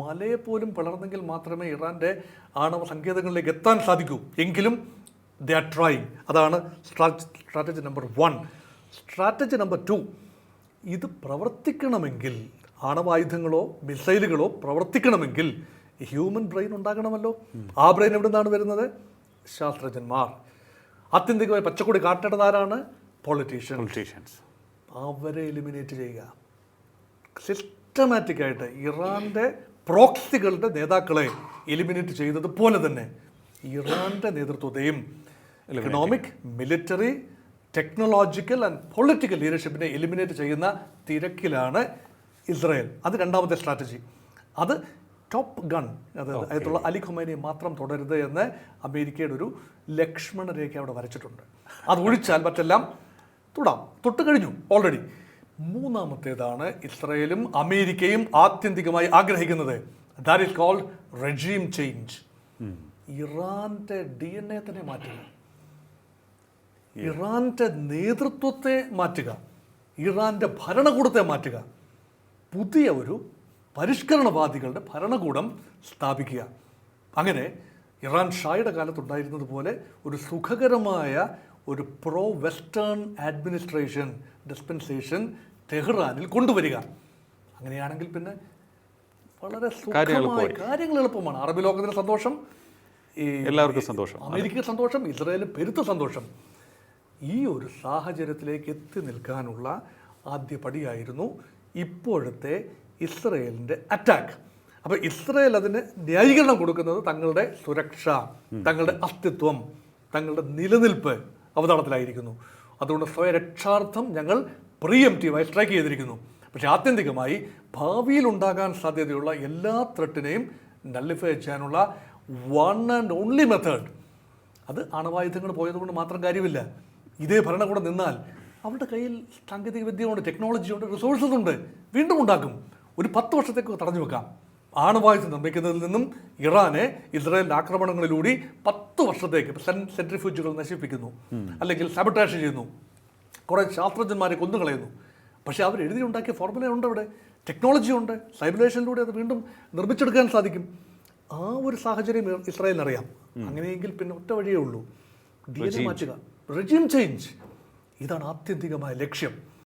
മലയെ പോലും പിളർന്നെങ്കിൽ മാത്രമേ ഇറാന്റെ ആണവ സങ്കേതങ്ങളിലേക്ക് എത്താൻ സാധിക്കൂ. എങ്കിലും ദ ആർ ട്രൈങ് അതാണ് strategy number one strategy number two ഇത് പ്രവർത്തിക്കണമെങ്കിൽ ആണവായുധങ്ങളോ മിസൈലുകളോ പ്രവർത്തിക്കണമെങ്കിൽ ഹ്യൂമൻ ബ്രെയിൻ ഉണ്ടാകണമല്ലോ. ആ ബ്രെയിൻ എവിടെ നിന്നാണ് വരുന്നത്? ശാസ്ത്രജ്ഞന്മാർ. ആത്യന്തികമായി പച്ചക്കൂടി കാട്ടേണ്ടത് ആരാണ് പൊളിറ്റീഷ്യൻ പൊളിറ്റീഷ്യൻസ് അവരെ എലിമിനേറ്റ് ചെയ്യുക. സിസ്റ്റമാറ്റിക്കായിട്ട് ഇറാന്റെ പ്രോക്സികളുടെ നേതാക്കളെ എലിമിനേറ്റ് ചെയ്തതുപോലെ തന്നെ ഇറാന്റെ നേതൃത്വത്തെയും economic military technological and political ലീഡർഷിപ്പിനെ eliminate ചെയ്യുന്ന തിരക്കിലാണ് ഇസ്രായേൽ. അത് രണ്ടാമത്തെ സ്ട്രാറ്റജി അത് ടോപ്പ് ഗൺ അതായത് അലി ഖുമൈനെ മാത്രം തുടരുത് എന്ന് അമേരിക്കയുടെ ഒരു ലക്ഷ്മണ രേഖ അവിടെ വരച്ചിട്ടുണ്ട്. അത് ഒഴിച്ചാൽ മറ്റെല്ലാം തൊടാം. തൊട്ട് കഴിഞ്ഞു ഓൾറെഡി മൂന്നാമത്തേതാണ് ഇസ്രയേലും അമേരിക്കയും ആത്യന്തികമായി ആഗ്രഹിക്കുന്നത്. That is called regime change ഇറാന്റെ ഡി എൻ എ തന്നെ മാറ്റുക. ഇറാന്റെ നേതൃത്വത്തെ മാറ്റുക. ഇറാന്റെ ഭരണകൂടത്തെ മാറ്റുക. പുതിയ ഒരു പരിഷ്കരണവാദികളുടെ ഭരണകൂടം സ്ഥാപിക്കുക. അങ്ങനെ ഇറാൻ ഷായുടെ കാലത്തുണ്ടായിരുന്നത് പോലെ ഒരു സുഖകരമായ ഒരു പ്രോ വെസ്റ്റേൺ അഡ്മിനിസ്ട്രേഷൻ ഡിസ്പെൻസേഷൻ തെഹ്റാനിൽ കൊണ്ടുവരിക. അങ്ങനെയാണെങ്കിൽ പിന്നെ വളരെ സുഖമായി കാര്യങ്ങൾ എളുപ്പമാണ്. അറബി ലോകത്തിന് സന്തോഷം എല്ലാവർക്കും സന്തോഷം. അമേരിക്ക സന്തോഷം ഇസ്രായേലിൽ പെരുത്ത സന്തോഷം. ഈ ഒരു സാഹചര്യത്തിലേക്ക് എത്തി നിൽക്കാനുള്ള ആദ്യ പടിയായിരുന്നു ഇപ്പോഴത്തെ ഇസ്രയേലിന്റെ അറ്റാക്ക് അപ്പോൾ ഇസ്രയേൽ അതിന് ന്യായീകരണം കൊടുക്കുന്നത് തങ്ങളുടെ സുരക്ഷ തങ്ങളുടെ അസ്തിത്വം തങ്ങളുടെ നിലനിൽപ്പ് അവതാളത്തിലായിരിക്കുന്നു. അതുകൊണ്ട് സ്വയരക്ഷാർത്ഥം ഞങ്ങൾ പ്രീഎംറ്റീവായി സ്ട്രൈക്ക് ചെയ്തിരിക്കുന്നു. പക്ഷേ ആത്യന്തികമായി ഭാവിയിൽ ഉണ്ടാകാൻ സാധ്യതയുള്ള എല്ലാ ത്രെട്ടിനെയും നല്ലിഫൈ ചെയ്യാനുള്ള വൺ ആൻഡ് ഓൺലി മെത്തേഡ് അത് അണവായുധങ്ങൾ പോയതുകൊണ്ട് മാത്രം കാര്യമില്ല. ഇതേ ഭരണകൂടം നിന്നാൽ അവരുടെ കയ്യിൽ സാങ്കേതിക വിദ്യയുണ്ട് ടെക്നോളജിയുണ്ട് റിസോഴ്സസ് ഉണ്ട്. വീണ്ടും ഉണ്ടാക്കും. ഒരു പത്ത് വർഷത്തേക്ക് തടഞ്ഞു വെക്കാം. ആണവായുധം നിർമ്മിക്കുന്നതിൽ നിന്നും ഇറാനെ ഇസ്രായേലിന്റെ ആക്രമണങ്ങളിലൂടെ പത്ത് വർഷത്തേക്ക് സെൻട്രിഫ്യൂജുകൾ നശിപ്പിക്കുന്നു. അല്ലെങ്കിൽ സാബിട്ടാഷ് ചെയ്യുന്നു. കുറേ ശാസ്ത്രജ്ഞന്മാരെ കൊന്നുകളയുന്നു. പക്ഷേ അവർ എഴുതിയുണ്ടാക്കിയ ഫോർമുല ഉണ്ട് അവിടെ ടെക്നോളജി ഉണ്ട്. സൈബുലേഷനിലൂടെ അത് വീണ്ടും നിർമ്മിച്ചെടുക്കാൻ സാധിക്കും. ആ ഒരു സാഹചര്യം ഇസ്രായേലിന് അറിയാം അങ്ങനെയെങ്കിൽ പിന്നെ ഒറ്റ വഴിയേ ഉള്ളൂ. ഡി എൻ എ മാറ്റുക. റെജിം ചേഞ്ച് ഇതാണ് ആത്യന്തികമായ ലക്ഷ്യം.